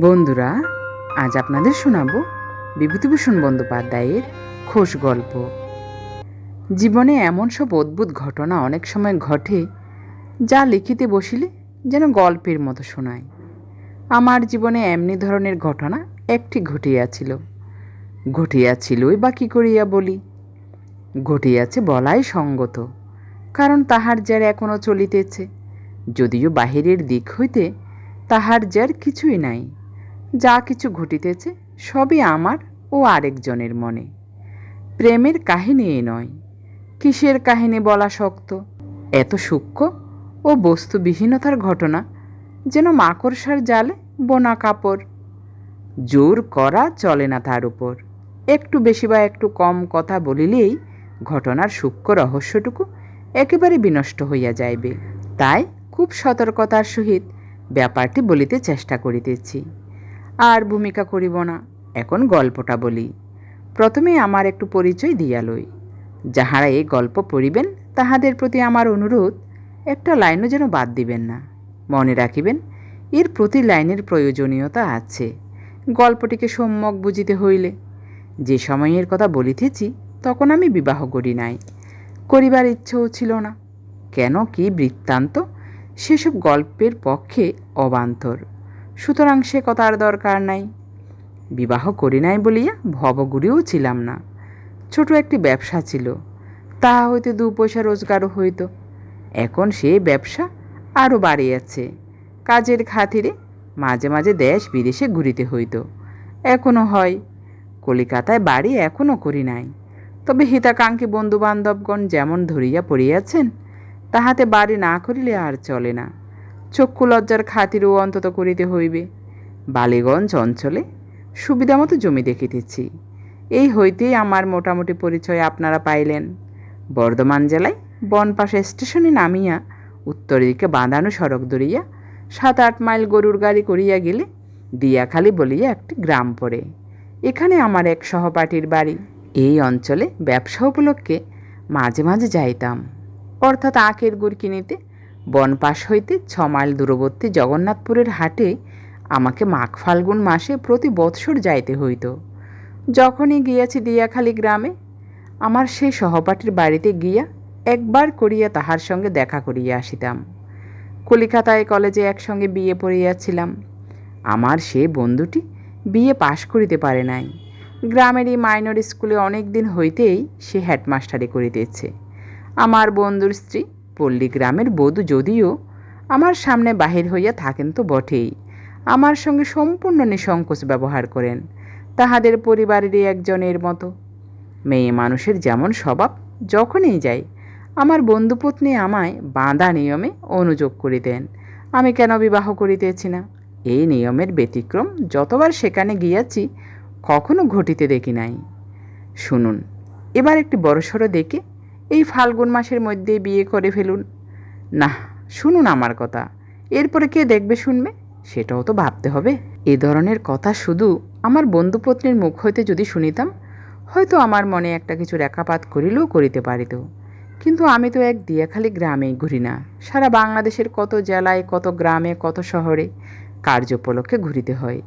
বন্ধুরা, আজ আপনাদের শোনাব বিভূতিভূষণ বন্দ্যোপাধ্যায়ের খোশ গল্প। জীবনে এমন সব অদ্ভুত ঘটনা অনেক সময় ঘটে, যা লিখিতে বসিলে যেন গল্পের মতো শোনায়। আমার জীবনে এমনি ধরনের ঘটনা একটি ঘটিয়াছিল। ঘটিয়াছিলই বা কী করিয়া বলি? ঘটিয়াছে বলাই সঙ্গত, কারণ তাহার জের এখনও চলিতেছে। যদিও বাহিরের দিক হইতে তাহার জের কিছুই নাই যা কিছু ঘটিতেছে, সবই আমার ও আরেকজনের মনে। প্রেমের কাহিনী এ নয়। কিসের কাহিনী বলা শক্ত? এত সূক্ষ্ম ও বস্তুবিহীনতার ঘটনা যেন মাকড়সার জালে বোনা কাপড়। জোর করা চলে না তার উপর। একটু বেশি বা একটু কম কথা বলিলেই ঘটনার সূক্ষ্ম রহস্যটুকু একেবারে বিনষ্ট হইয়া যাইবে। তাই খুব সতর্কতার সহিত ব্যাপারটি বলিতে চেষ্টা করিতেছি। আর ভূমিকা করিব না। এখন গল্পটা বলি। প্রথমে আমার একটু পরিচয় দিয়া লই। যাহারা এই গল্প পড়িবেন, তাহাদের প্রতি আমার অনুরোধ, একটা লাইনও যেন বাদ দিবেন না। মনে রাখিবেন, এর প্রতি লাইনের প্রয়োজনীয়তা আছে। গল্পটিকে সম্যক বুঝিতে হইলে। যে সময়ের কথা বলিতেছি, তখন আমি বিবাহ করি নাই। করিবার ইচ্ছেও ছিল না। কেন কি বৃত্তান্ত, সেসব গল্পের পক্ষে অবান্তর। সুতরাং সে কথার দরকার নাই। বিবাহ করি নাই বলিয়া ভবগুড়িও ছিলাম না। ছোট একটি ব্যবসা ছিল। তাহা হইতে দু পয়সা রোজগারও হইত। এখন সে ব্যবসা আরও বাড়িয়াছে। কাজের খাতিরে মাঝে মাঝে দেশ বিদেশে ঘুরিতে হইত। এখনও হয়। কলিকাতায় বাড়ি এখনও করি নাই। তবে হিতাকাঙ্ক্ষী বন্ধুবান্ধবগণ যেমন ধরিয়া পড়িয়াছেন, তাহাতে বাড়ি না করিলে আর চলে না। চক্ষু লজ্জার খাতিরও অন্তত করিতে হইবে। বালিগঞ্জ অঞ্চলে সুবিধামতো জমি দেখিতেছি। এই হইতেই আমার মোটামুটি পরিচয় আপনারা পাইলেন। বর্ধমান জেলায় বনপাশা স্টেশনে নামিয়া উত্তর দিকে বাঁধানো সড়ক ধরিয়া সাত আট মাইল গরুর গাড়ি করিয়া গেলে দিয়াখালি বলিয়া একটি গ্রাম পড়ে। এখানে আমার এক সহপাঠীর বাড়ি। এই অঞ্চলে ব্যবসা উপলক্ষে মাঝে মাঝে যাইতাম। অর্থাৎ আখের গুড় কিনিতে বনপাশ হইতে ছ মাইল দূরবর্তী জগন্নাথপুরের হাটে আমাকে মাঘ ফাল্গুন মাসে প্রতি বৎসর যাইতে হইত। যখনই গিয়াছি দিয়াখালি গ্রামে, আমার সেই সহপাঠীর বাড়িতে গিয়া একবার করিয়া তাহার সঙ্গে দেখা করিয়া আসিতাম। কলিকাতায় কলেজে একসঙ্গে বিয়ে পড়িয়াছিলাম। আমার সে বন্ধুটি বিয়ে পাশ করিতে পারে নাই। গ্রামেরই মাইনর স্কুলে অনেক দিন হইতেই সে হেডমাস্টারি করিতেছে। আমার বন্ধুর স্ত্রী পল্লী গ্রামের বধূ যদিও আমার সামনে বাহির হইয়া থাকেন তো বটেই। আমার সঙ্গে সম্পূর্ণ নিঃসংকোচ ব্যবহার করেন। তাহাদের পরিবারেরই একজনের মতো। মেয়ে মানুষের যেমন স্বভাব, যখনই যাই, আমার বন্ধুপত্নী আমায় বাঁধা নিয়মে অনুযোগ করিতেন। আমি কেন বিবাহ করিতেছি না? এই নিয়মের ব্যতিক্রম যতবার সেখানে গিয়াছি, কখনো ঘটিতে দেখি নাই। শুনুন, এবার একটি বড়সড় দেখে এই ফাল্গুন মাসের মধ্যে বিয়ে করে ফেলুন। না শুনুন আমার কথা। এরপরে কে দেখবে শুনবে? সেটাও তো ভাবতে হবে। এ ধরনের কথা শুধু আমার বন্ধুপত্নীর মুখ হইতে যদি শুনিতাম, হয়তো আমার মনে একটা কিছু রেখাপাত করিলেও করিতে পারিত। কিন্তু আমি তো এক দিয়াখালি গ্রামেই ঘুরি না। সারা বাংলাদেশের কত জেলায়, কত গ্রামে, কত শহরে কার্য উপলক্ষে ঘুরিতে হয়।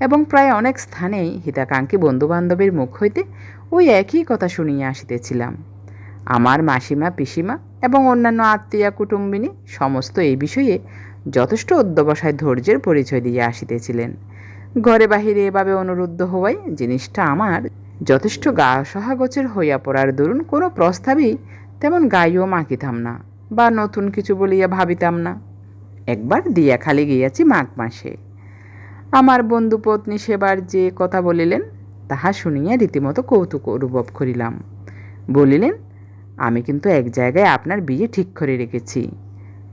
এবং প্রায় অনেক স্থানেই হিতাকাঙ্ক্ষী বন্ধুবান্ধবের মুখ হইতে ওই একই কথা শুনিয়া আসিতেছিলাম। আমার মাসিমা, পিসিমা এবং অন্যান্য আত্মীয়া, কুটুম্বিনী সমস্ত এই বিষয়ে যথেষ্ট অধ্যবসায় ধৈর্যের পরিচয় দিয়ে আসিতেছিলেন। ঘরে বাহিরে এভাবে অনুরুদ্ধ হওয়ায় জিনিসটা আমার যথেষ্ট গা সহাগোচর হইয়া পড়ার দরুন কোনো প্রস্তাবেই তেমন গাইও মাখিতাম না বা নতুন কিছু বলিয়া ভাবিতাম না। একবার দিয়া খালি গিয়াছি মাঘ মাসে। আমার বন্ধু পত্নী সেবার যে কথা বলিলেন, তাহা শুনিয়া রীতিমতো কৌতুক অনুভব করিলাম। বলিলেন আমি কিন্তু এক জায়গায় আপনার বিয়ে ঠিক করে রেখেছি।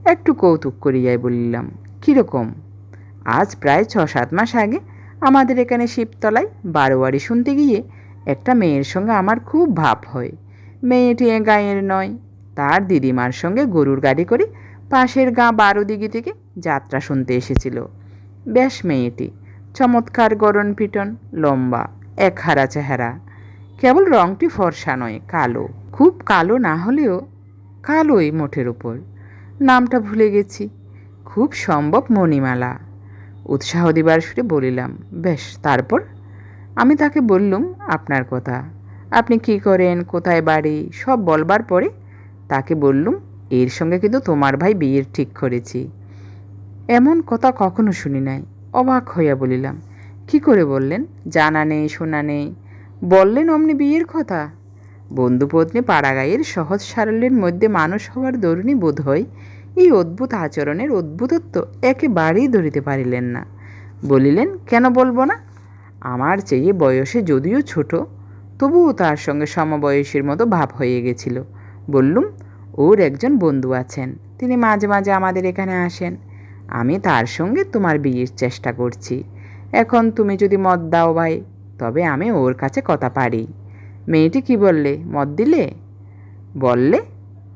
একটু কৌতুক করিয়াই বলিলাম, কীরকম? আজ প্রায় ছ সাত মাস আগে আমাদের এখানে শিবতলায় বারোয়ারি শুনতে গিয়ে একটা মেয়ের সঙ্গে আমার খুব ভাব হয়। মেয়েটি গাঁয়ের নয়, তার দিদিমার সঙ্গে গরুর গাড়ি করে পাশের গাঁ বারো দিঘি থেকে যাত্রা শুনতে এসেছিল। বেশ মেয়েটি, চমৎকার গরণ পিটন, লম্বা এক হারা চেহারা। কেবল রংটি ফর্সা নয়, কালো। খুব কালো না হলেও কালোই মোটের ওপর নামটা ভুলে গেছি। খুব সম্ভব মণিমালা। উৎসাহ দিবার সুরে বলিলাম, বেশ, তারপর? আমি তাকে বললুম, আপনার কথা। আপনি কি করেন? কোথায় বাড়ি? সব বলবার পরে? তাকে বললুম, এর সঙ্গে কিন্তু তোমার ভাই বিয়ের ঠিক করেছি। এমন কথা কখনো শুনি নাই। অবাক হইয়া বলিলাম, কি করে বললেন? জানা নেই, শোনা নেই। বললেন অমনি বিয়ের কথা। বন্ধুপত্নী পাড়াগাঁয়ের সহজ সারল্যের মধ্যে মানুষ হওয়ার দরুণই বোধ হয়, এই অদ্ভুত আচরণের অদ্ভুতত্ব একেবারেই ধরিতে পারিলেন না। বলিলেন, কেন বলব না? আমার চেয়ে বয়সে যদিও ছোট, তবুও তার সঙ্গে সমবয়সীর মতো ভাব হয়ে গেছিল। বললুম, ওর একজন বন্ধু আছেন, তিনি মাঝে মাঝে আমাদের এখানে আসেন। আমি তার সঙ্গে তোমার বিয়ের চেষ্টা করছি। এখন তুমি যদি মত দাও ভাই তবে আমি ওর কাছে কথা পারি। মেয়েটি কি বললে? মত দিলে? বললে?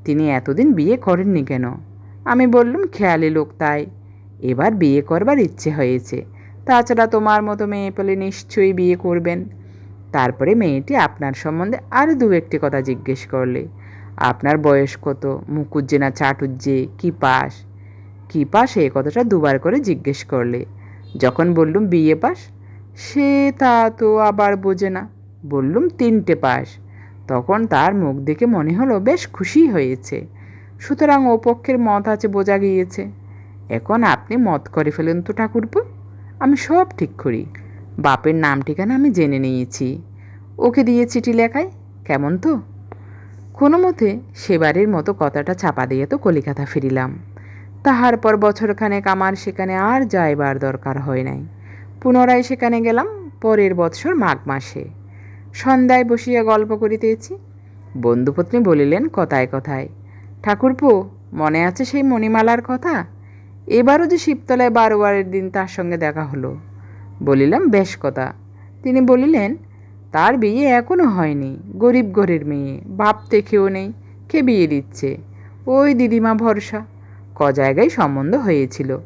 তিনি এতদিন বিয়ে করেননি কেন? আমি বললুম, খেয়ালি লোক তাই। এবার বিয়ে করবার ইচ্ছে হয়েছে। তাছাড়া তোমার মতো মেয়ে পেলে নিশ্চয়ই বিয়ে করবেন। তারপরে মেয়েটি আপনার সম্বন্ধে আরও দু একটি কথা জিজ্ঞেস করলে। আপনার বয়স কত? মুকুজ্জে না চাটুজ্জে কি পাস? কি পাস? এই কথাটা দুবার করে জিজ্ঞেস করলে। যখন বললুম, বিয়ে পাস? সে তা তো আবার বোঝে না। বললুম, তিনটে পাস তখন তার মুখ দেখে মনে হলো বেশ খুশি হয়েছে। সুতরাং ও পক্ষের মত আছে বোঝা গিয়েছে। এখন আপনি মত করে ফেলেন তো ঠাকুরপো। আমি সব ঠিক করি। বাপের নাম ঠিকানা আমি জেনে নিয়েছি। ওকে দিয়ে চিঠি লেখাই কেমন তো? কোনো মতে সেবারের মতো কথাটা চাপা দিয়ে তো কলিকাতা ফিরিলাম। তাহার পর বছরখানেক আমার সেখানে আর যাইবার দরকার হয় নাই। পুনরায় সেখানে গেলাম পরের বৎসর মাঘ মাসে। সন্ধ্যায় বসিয়া গল্প করিতেছি। বন্ধুপত্নী বলিলেন, কথায় কথায়। ঠাকুরপো, মনে আছে সেই মণিমালার কথা? এবারও যে শিবতলায় বারোবারের দিন তার সঙ্গে দেখা হলো। বলিলাম, বেশ কথা। তিনি বলিলেন, তার বিয়ে এখনও হয়নি, গরিব ঘরের মেয়ে, বাপ দেখেও নেই, কে বিয়ে দিচ্ছে? ওই দিদিমা ভরসা। ক জায়গায় সম্বন্ধ হয়েছিল।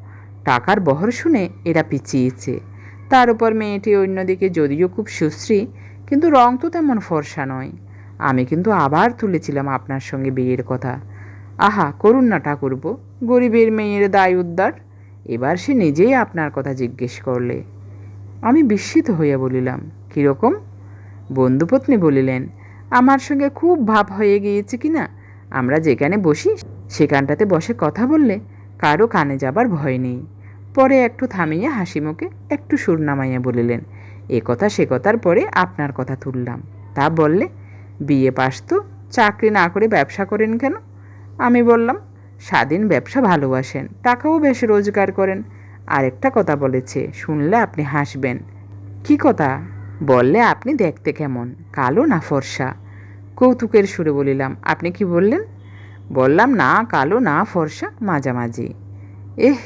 টাকার বহর শুনে এরা পিছিয়েছে। তার উপর মেয়েটি অন্যদিকে যদিও খুব সুশ্রী, কিন্তু রং তো তেমন ফর্সা নয়। আমি কিন্তু আবার তুলেছিলাম আপনার সঙ্গে বিয়ের কথা। আহা, করুন না ঠাকুরব গরিবের মেয়ের দায় উদ্ধার। এবার সে নিজেই আপনার কথা জিজ্ঞেস করলে। আমি বিস্মিত হইয়া বলিলাম কীরকম বন্ধুপত্নী বলিলেন, আমার সঙ্গে খুব ভাব হয়ে গিয়েছে কি না? আমরা যেখানে বসি, সেখানটাতে বসে কথা বললে কারও কানে যাবার ভয় নেই। পরে একটু থামিয়ে হাসি মুখে একটু সুর নামাইয়া বলিলেন, এ কথা সে কথার পরে আপনার কথা তুললাম। তা বললে, বিয়ে পাস তো, চাকরি না করে ব্যবসা করেন কেন? আমি বললাম, স্বাধীন ব্যবসা ভালোবাসেন, টাকাও বেশ রোজগার করেন। আরেকটা কথা বলেছে, শুনলে আপনি হাসবেন। কি কথা? বললে আপনি দেখতে কেমন, কালো না ফর্সা? কৌতুকের সুরে বলিলাম, আপনি কি বললেন? বললাম না, কালো না ফর্সা, মাঝামাঝি। এহ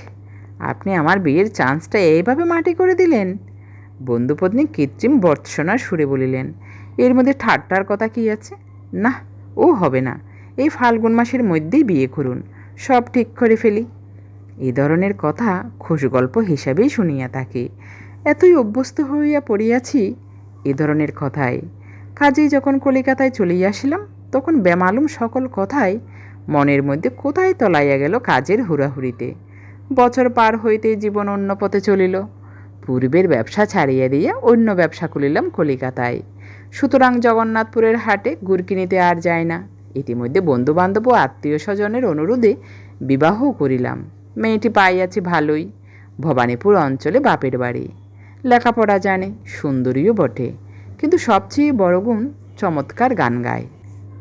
আপনি আমার বিয়ের চান্সটা এইভাবে মাটি করে দিলেন? বন্ধুপত্নী কৃত্রিম বর্ষণার সুরে বলিলেন, এর মধ্যে ঠাট্টার কথা কি আছে? না ও হবে না। এই ফাল্গুন মাসের মধ্যেই বিয়ে করুন, সব ঠিক করে ফেলি। এ ধরনের কথা খুশ গল্প হিসাবেই শুনিয়া থাকি। এতই অভ্যস্ত হইয়া পড়িয়াছি এ ধরনের কথায়। কাজেই যখন কলিকাতায় চলিয়া আসিলাম, তখন বেমালুম সকল কথাই মনের মধ্যে কোথায় তলাইয়া গেল কাজের হুড়াহুড়িতে। বছর পার হইতেই জীবন অন্য পথে চলিল। পূর্বের ব্যবসা ছাড়িয়া দিয়ে অন্য ব্যবসা খুলিলাম কলিকাতায়। সুতরাং জগন্নাথপুরের হাটে গুড় কিনিতে আর যায় না। ইতিমধ্যে বন্ধুবান্ধব ও আত্মীয় স্বজনের অনুরোধে বিবাহও করিলাম। মেয়েটি পাইয়াছি ভালোই। ভবানীপুর অঞ্চলে বাপের বাড়ি। লেখাপড়া জানে, সুন্দরীও বটে। কিন্তু সবচেয়ে বড় গুণ চমৎকার গান গায়।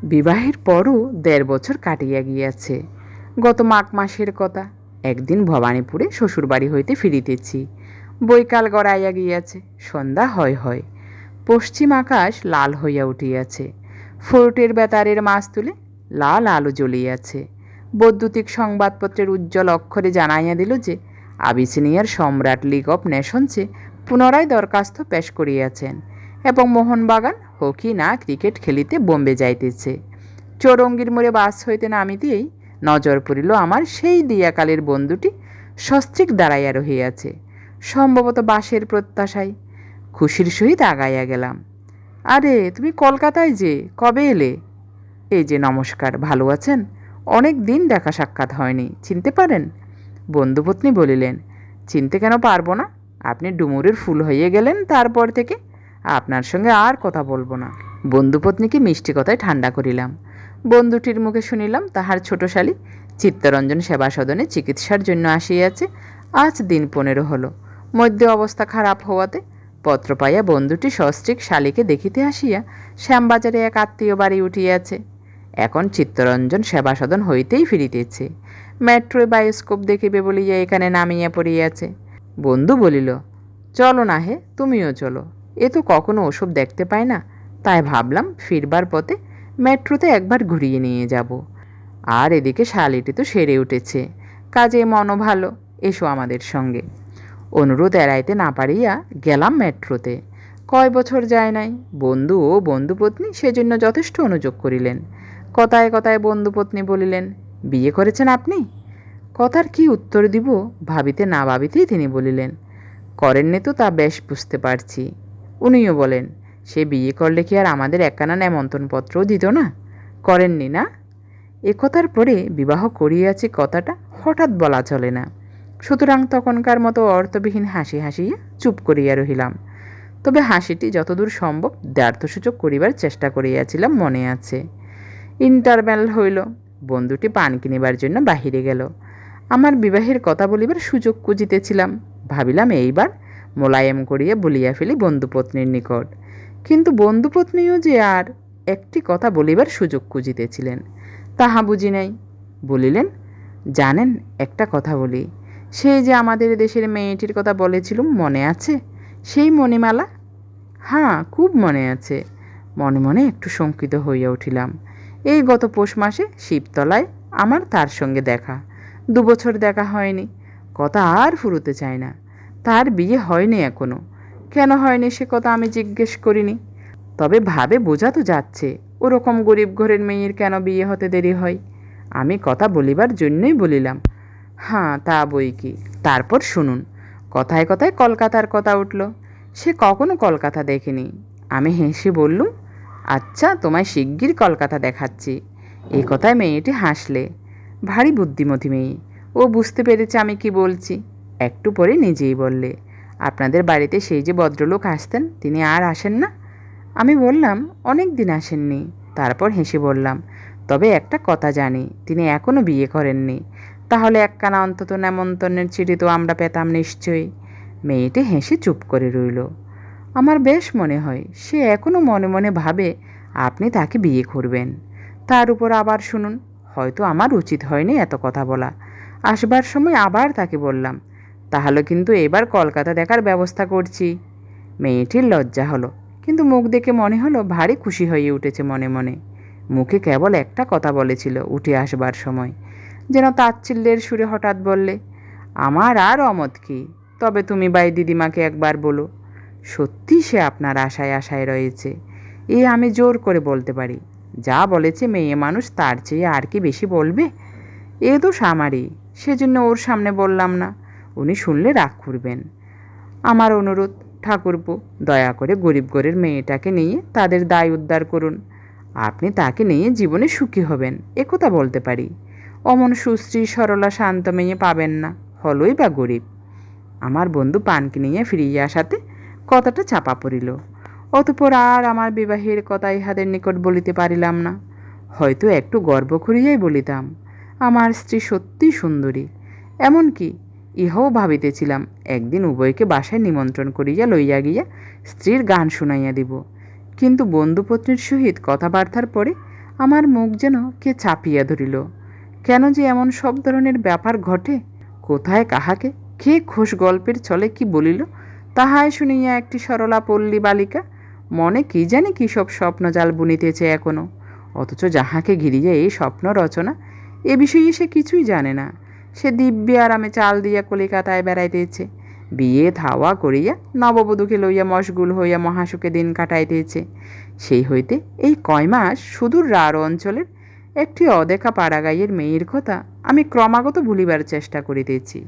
বিবাহের পরও দেড় বছর কাটিয়া গিয়াছে। গত মাঘ মাসের কথা। একদিন ভবানীপুরে শ্বশুরবাড়ি হইতে ফিরিতেছি। বৈকাল গড়াইয়া গিয়াছে, সন্ধ্যা হয় হয়। পশ্চিম আকাশ লাল হইয়া উঠিয়াছে। ফোর্টের বেতারের মাছ তুলে লাল আলো জ্বলিয়াছে। বৈদ্যুতিক সংবাদপত্রের উজ্জ্বল অক্ষরে জানাইয়া দিল যে, আবিসিনিয়ার সম্রাট লিগ অফ নেশনসে পুনরায় দরখাস্ত পেশ করিয়াছেন এবং মোহনবাগান হকি না ক্রিকেট খেলিতে বোম্বে যাইতেছে। চৌরঙ্গির মোড়ে বাস হইতে নামিতেই নজর পড়িল আমার সেই দিয়াকালের বন্ধুটি সস্ত্রিক দাঁড়াইয়া রহিয়াছে, সম্ভবত বাসের প্রত্যাশায়। খুশির সহিত আগাইয়া গেলাম। আরে, তুমি কলকাতায় যে, কবে এলে? এই যে নমস্কার, ভালো আছেন? অনেক দিন দেখা সাক্ষাৎ হয়নি, চিনতে পারেন? বন্ধুপত্নী বলিলেন, চিনতে কেন পারব না? আপনি ডুমুরের ফুল হয়ে গেলেন তারপর থেকে। আপনার সঙ্গে আর কথা বলব না। বন্ধুপত্নীকে মিষ্টি কথায় ঠান্ডা করিলাম। বন্ধুটির মুখে শুনিলাম তাহার ছোট শালী চিত্তরঞ্জন সেবা সদনে চিকিৎসার জন্য আসিয়াছে। আজ দিন পনেরো হলো। মধ্যে অবস্থা খারাপ হওয়াতে পত্র পাইয়া বন্ধুটি সস্ত্রিক শালীকে দেখিতে আসিয়া শ্যামবাজারে এক আত্মীয় বাড়ি উঠিয়াছে। এখন চিত্তরঞ্জন সেবা সদন হইতেই ফিরিতেছে। মেট্রোয় বায়োস্কোপ দেখিবে বলিয়া এখানে নামিয়া পড়িয়াছে। বন্ধু বলিল, চলো না হে, তুমিও চলো। এ তো কখনো ওসব দেখতে পায় না। তাই ভাবলাম ফিরবার পথে মেট্রোতে একবার ঘুরিয়ে নিয়ে যাব। আর এদিকে শালিটি তো সেরে উঠেছে। কাজে মনও ভালো, এসো আমাদের সঙ্গে। অনুরোধ এড়াইতে না পারিয়া গেলাম মেট্রোতে। কয় বছর যায় নাই, বন্ধু ও বন্ধুপত্নী সেজন্য যথেষ্ট অনুযোগ করিলেন। কথায় কথায় বন্ধুপত্নী বলিলেন, বিয়ে করেছেন আপনি? কথার কি উত্তর দিব ভাবিতে না ভাবিতেই তিনি বলিলেন, করেননি তো তা বেশ বুঝতে পারছি। উনিও বলেন সে বিয়ে করলে কি আর আমাদের একখানা নেমন্তণপত্রও দিত না? করেননি না? এ কথার পরে বিবাহ করিয়াছি কথাটা হঠাৎ বলা চলে না। সুতরাং তখনকার মতো অর্থবিহীন হাসি হাসিয়া চুপ করিয়া রহিলাম। তবে হাসিটি যতদূর সম্ভব দ্ব্যর্থসূচক করিবার চেষ্টা করিয়াছিলাম মনে আছে। ইন্টারভ্যাল হইল, বন্ধুটি পান কিনিবার জন্য বাহিরে গেল। আমার বিবাহের কথা বলিবার সুযোগ খুঁজিতেছিলাম। ভাবিলাম, এইবার মোলায়েম করিয়া বলিয়া ফেলি বন্ধুপত্নীর নিকট। কিন্তু বন্ধুপত্নীও যে আর একটি কথা বলিবার সুযোগ খুঁজিতেছিলেন, তাহা বুঝি নাই। বলিলেন, জানেন, একটা কথা বলি। সেই যে আমাদের দেশের মেয়েটির কথা বলেছিলুম, মনে আছে? সেই মণিমালা? হ্যাঁ খুব মনে আছে। মনে মনে একটু শঙ্কিত হইয়া উঠিলাম। এই গত পৌষ মাসে শিবতলায় আমার তার সঙ্গে দেখা। দু বছর দেখা হয়নি। কথা আর ফুরুতে চায় না। তার বিয়ে হয়নি এখনও। কেন হয়নি সে কথা আমি জিজ্ঞেস করিনি। তবে ভাবে বোঝা তো যাচ্ছে, ওরকম গরিব ঘরের মেয়ের কেন বিয়ে হতে দেরি হয়? আমি কথা বলিবার জন্যই বলিলাম। হ্যাঁ তা বই কি? তারপর শুনুন। কথায় কথায় কলকাতার কথা উঠল। সে কখনো কলকাতা দেখেনি। আমি হেসে বললুম আচ্ছা তোমায় শিগগির কলকাতা দেখাচ্ছি। এই কথায় মেয়েটি হাসলে। ভারী বুদ্ধিমতী মেয়ে। ও বুঝতে পেরেছে আমি কি বলছি। একটু পরে নিজেই বললে আপনাদের বাড়িতে সেই যে ভদ্রলোক আসতেন, তিনি আর আসেন না। আমি বললাম, অনেক দিন আসেননি। তারপর হেসে বললাম, তবে একটা কথা জানি, তিনি এখনও বিয়ে করেননি। তাহলে একখানা অন্তত নেমন্তন্নের চিঠি তো আমরা পেতাম নিশ্চয়ই। মেয়েটি হেসে চুপ করে রইল। আমার বেশ মনে হয়, সে এখনও মনে মনে ভাবে আপনি তাকে বিয়ে করবেন। তার উপর আবার শুনুন, হয়তো আমার উচিত হয়নি এত কথা বলা। আসবার সময় আবার তাকে বললাম তাহলে কিন্তু এবার কলকাতা দেখার ব্যবস্থা করছি। মেয়েটির লজ্জা হলো, কিন্তু মুখ দেখে মনে হলো ভারী খুশি হয়ে উঠেছে মনে মনে। মুখে কেবল একটা কথা বলেছিল উঠে আসবার সময়, যেন তাচ্ছিল্যের সুরে হঠাৎ বললে, আমার আর অমত কি? তবে তুমি বাই দিদিমাকে একবার বলো। সত্যি সে আপনার আশায় আশায় রয়েছে। এ আমি জোর করে বলতে পারি। যা বলেছে মেয়ে মানুষ তার চেয়ে আর কি বেশি বলবে? এ তো সামারি সেজন্য ওর সামনে বললাম না। উনি শুনলে রাগ করবেন। আমার অনুরোধ, ঠাকুরপো, দয়া করে গরিব ঘরের মেয়েটাকে নিয়ে তাদের দায় উদ্ধার করুন। আপনি তাকে নিয়ে জীবনে সুখী হবেন একথা বলতে পারি। অমন সুশ্রী, সরলা, শান্ত মেয়ে পাবেন না, হলই বা গরিব। আমার বন্ধু পানকে নিয়ে ফিরিয়ে আসাতে কথাটা চাপা পড়িল। অতপর আর আমার বিবাহের কথা ইহাদের নিকট বলিতে পারিলাম না। হয়তো একটু গর্ব করিয়াই বলিতাম, আমার স্ত্রী সত্যি সুন্দরী। এমনকি ইহাও ভাবিতেছিলাম, একদিন উভয়কে বাসায় নিমন্ত্রণ করিয়া লইয়া গিয়া স্ত্রীর গান শুনাইয়া দিব। কিন্তু বন্ধুপত্নীর সহিত কথাবার্তার পরে আমার মুখ যেন কে চাপিয়া ধরিল। কেন যে এমন সব ধরনের ব্যাপার ঘটে, কোথায় কাহাকে, কে খোশ গল্পের ছলে কি বলিল, তাহাই শুনিয়া একটি সরলা পল্লী বালিকা মনে কি জানি কী সব স্বপ্নজাল বুনিতেছে এখনও, অথচ যাহাকে ঘিরিয়া এই স্বপ্ন রচনা, এ বিষয়ে সে কিছুই জানে না। সে দিব্যে আরামে চাল দিয়া কলিকাতায় বেড়াইতেছে। বিয়ে ধাওয়া করিয়া নববধূকে লইয়া মশগুল হইয়া মহাসুখে দিন কাটাইতেছে। সেই হইতে এই কয় মাস সুদূর রার অঞ্চলের একটি অদেখা পাড়াগাইয়ের মেয়ের কথা আমি ক্রমাগত ভুলিবার চেষ্টা করিতেছি।